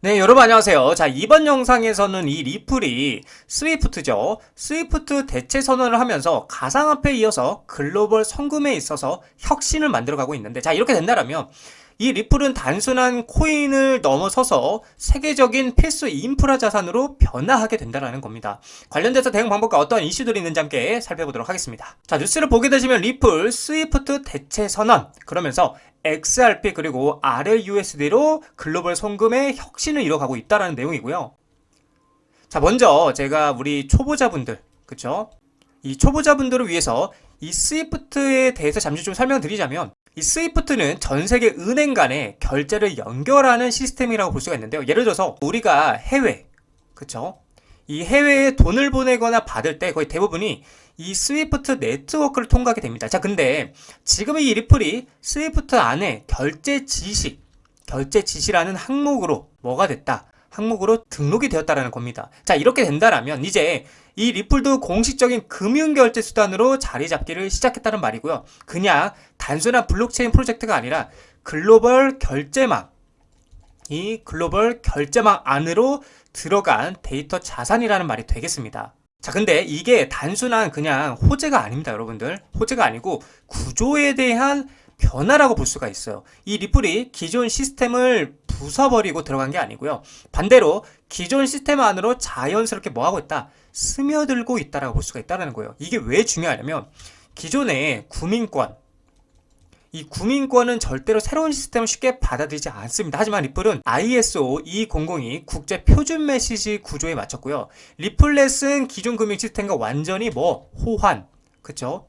네, 여러분 안녕하세요. 자, 이번 영상에서는 이 리플이 스위프트죠. 스위프트 대체 선언을 하면서 가상화폐에 이어서 글로벌 성금에 있어서 혁신을 만들어가고 있는데, 자, 이렇게 된다면 이 리플은 단순한 코인을 넘어서서 세계적인 필수 인프라 자산으로 변화하게 된다는 겁니다. 관련돼서 대응 방법과 어떠한 이슈들이 있는지 함께 살펴보도록 하겠습니다. 자, 뉴스를 보게 되시면 리플 스위프트 대체 선언 그러면서 XRP 그리고 RLUSD로 글로벌 송금의 혁신을 이뤄가고 있다는 내용이고요. 자, 먼저 제가 우리 초보자분들, 그쵸? 이 초보자분들을 위해서 이 스위프트에 대해서 잠시 좀 설명드리자면 이 스위프트는 전 세계 은행 간의 결제를 연결하는 시스템이라고 볼 수가 있는데요. 예를 들어서 우리가 해외, 그쵸? 이 해외에 돈을 보내거나 받을 때 거의 대부분이 이 스위프트 네트워크를 통과하게 됩니다. 자, 근데 지금 이 리플이 스위프트 안에 결제 지시, 결제 지시라는 항목으로 뭐가 됐다? 항목으로 등록이 되었다라는 겁니다. 자, 이렇게 된다라면 이제 이 리플도 공식적인 금융 결제 수단으로 자리 잡기를 시작했다는 말이고요. 그냥 단순한 블록체인 프로젝트가 아니라 글로벌 결제망, 이 글로벌 결제망 안으로 들어간 데이터 자산이라는 말이 되겠습니다. 자, 근데 이게 단순한 그냥 호재가 아닙니다, 여러분들. 호재가 아니고 구조에 대한 변화라고 볼 수가 있어요. 이 리플이 기존 시스템을 부숴버리고 들어간 게 아니고요. 반대로 기존 시스템 안으로 자연스럽게 뭐하고 있다? 스며들고 있다라고 볼 수가 있다는 거예요. 이게 왜 중요하냐면 기존의 구민권, 이 구민권은 절대로 새로운 시스템을 쉽게 받아들이지 않습니다. 하지만 리플은 ISO 200이 국제 표준 메시지 구조에 맞췄고요. 리플렛은 기존 금융 시스템과 완전히 뭐 호환, 그쵸?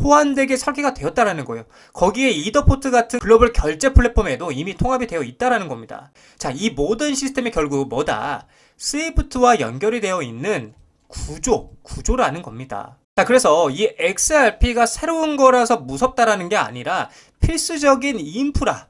호환되게 설계가 되었다라는 거예요. 거기에 이더포트 같은 글로벌 결제 플랫폼에도 이미 통합이 되어 있다라는 겁니다. 자, 이 모든 시스템이 결국 뭐다? 스위프트와 연결이 되어 있는 구조, 구조라는 겁니다. 자, 그래서 이 XRP가 새로운 거라서 무섭다라는 게 아니라 필수적인 인프라.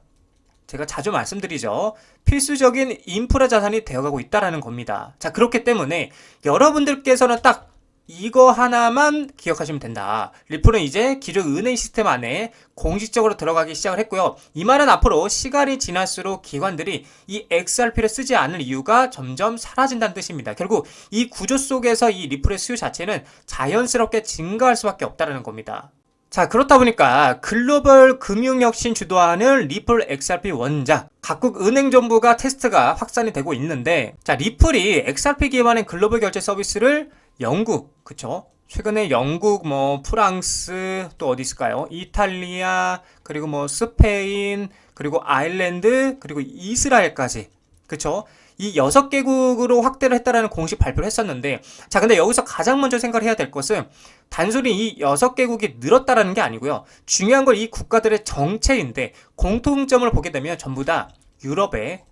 제가 자주 말씀드리죠. 필수적인 인프라 자산이 되어가고 있다라는 겁니다. 자, 그렇기 때문에 여러분들께서는 딱 이거 하나만 기억하시면 된다. 리플은 이제 기존 은행 시스템 안에 공식적으로 들어가기 시작을 했고요. 이 말은 앞으로 시간이 지날수록 기관들이 이 XRP를 쓰지 않을 이유가 점점 사라진다는 뜻입니다. 결국 이 구조 속에서 이 리플의 수요 자체는 자연스럽게 증가할 수밖에 없다는 겁니다. 자, 그렇다 보니까 글로벌 금융혁신 주도하는 리플 XRP 원작, 각국 은행 정부가 테스트가 확산이 되고 있는데, 자, 리플이 XRP 기반의 글로벌 결제 서비스를 영국, 그쵸? 최근에 영국, 뭐, 프랑스, 또 어디 있을까요? 이탈리아, 그리고 뭐, 스페인, 그리고 아일랜드, 그리고 이스라엘까지. 그쵸? 이 여섯 개국으로 확대를 했다라는 공식 발표를 했었는데, 자, 근데 여기서 가장 먼저 생각을 해야 될 것은, 단순히 이 여섯 개국이 늘었다라는 게 아니고요. 중요한 건 이 국가들의 정체인데, 공통점을 보게 되면 전부 다 유럽의,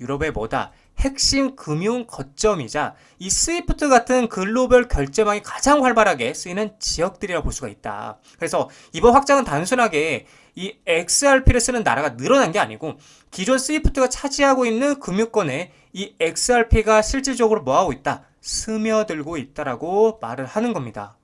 유럽의 뭐다? 핵심 금융 거점이자 이 스위프트 같은 글로벌 결제망이 가장 활발하게 쓰이는 지역들이라고 볼 수가 있다. 그래서 이번 확장은 단순하게 이 XRP를 쓰는 나라가 늘어난 게 아니고 기존 스위프트가 차지하고 있는 금융권에 이 XRP가 실질적으로 뭐하고 있다? 스며들고 있다라고 말을 하는 겁니다.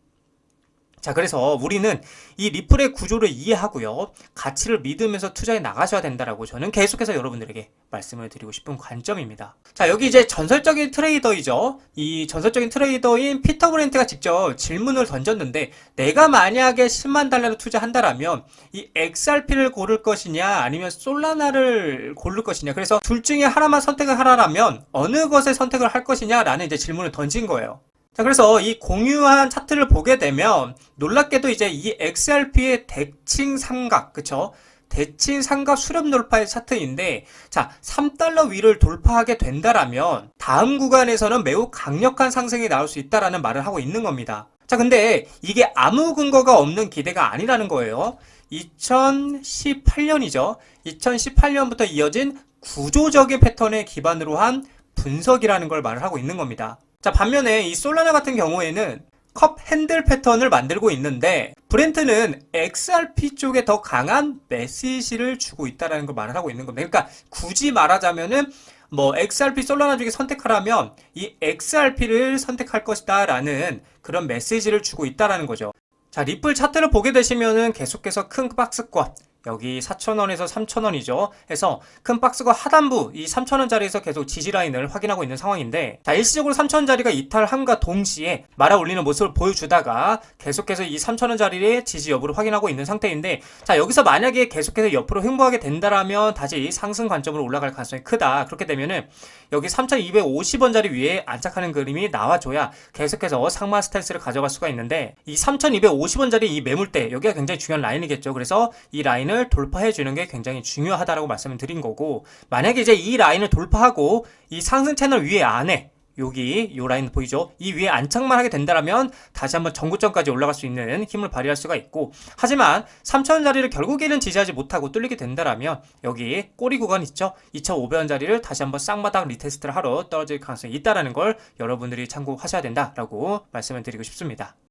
자, 그래서 우리는 이 리플의 구조를 이해하고요. 가치를 믿으면서 투자해 나가셔야 된다라고 저는 계속해서 여러분들에게 말씀을 드리고 싶은 관점입니다. 자, 여기 이제 전설적인 트레이더이죠. 이 전설적인 트레이더인 피터 브렌트가 직접 질문을 던졌는데 내가 만약에 10만 달러를 투자한다라면 이 XRP를 고를 것이냐 아니면 솔라나를 고를 것이냐. 그래서 둘 중에 하나만 선택을 하라면 어느 것을 선택을 할 것이냐 라는 이제 질문을 던진 거예요. 자, 그래서 이 공유한 차트를 보게 되면 놀랍게도 이제 이 XRP의 대칭 삼각, 그쵸? 대칭 삼각 수렴 돌파의 차트인데, 자, 3달러 위를 돌파하게 된다라면 다음 구간에서는 매우 강력한 상승이 나올 수 있다라는 말을 하고 있는 겁니다. 자, 근데 이게 아무 근거가 없는 기대가 아니라는 거예요. 2018년이죠. 2018년부터 이어진 구조적인 패턴에 기반으로 한 분석이라는 걸 말을 하고 있는 겁니다. 자, 반면에 이 솔라나 같은 경우에는 컵 핸들 패턴을 만들고 있는데 브렌트는 XRP 쪽에 더 강한 메시지를 주고 있다는 걸 말을 하고 있는 겁니다. 그러니까 굳이 말하자면은 뭐 XRP 솔라나 중에 선택하라면 이 XRP를 선택할 것이다 라는 그런 메시지를 주고 있다라는 거죠. 자, 리플 차트를 보게 되시면은 계속해서 큰 박스권 여기 4,000원에서 3,000원이죠. 해서 큰 박스가 하단부 이 3,000원짜리에서 계속 지지 라인을 확인하고 있는 상황인데 자 일시적으로 3,000원짜리가 이탈함과 동시에 말아 올리는 모습을 보여주다가 계속해서 이 3,000원짜리의 지지 여부를 확인하고 있는 상태인데 자 여기서 만약에 계속해서 옆으로 횡보하게 된다라면 다시 상승 관점으로 올라갈 가능성이 크다. 그렇게 되면은 여기 3,250원짜리 위에 안착하는 그림이 나와줘야 계속해서 상마 스탠스를 가져갈 수가 있는데 이 3,250원짜리 이 매물대 여기가 굉장히 중요한 라인이겠죠. 그래서 이 라인 을 돌파해 주는 게 굉장히 중요하다라고 말씀을 드린 거고 만약에 이제 이 라인을 돌파하고 이 상승 채널 위에 안에 여기 요 라인 보이죠? 이 위에 안착만 하게 된다라면 다시 한번 전고점까지 올라갈 수 있는 힘을 발휘할 수가 있고 하지만 3,000원짜리를 결국에는 지지하지 못하고 뚫리게 된다라면 여기 꼬리 구간 있죠? 2,500원짜리를 다시 한번 쌍바닥 리테스트를 하러 떨어질 가능성이 있다라는 걸 여러분들이 참고하셔야 된다라고 말씀을 드리고 싶습니다.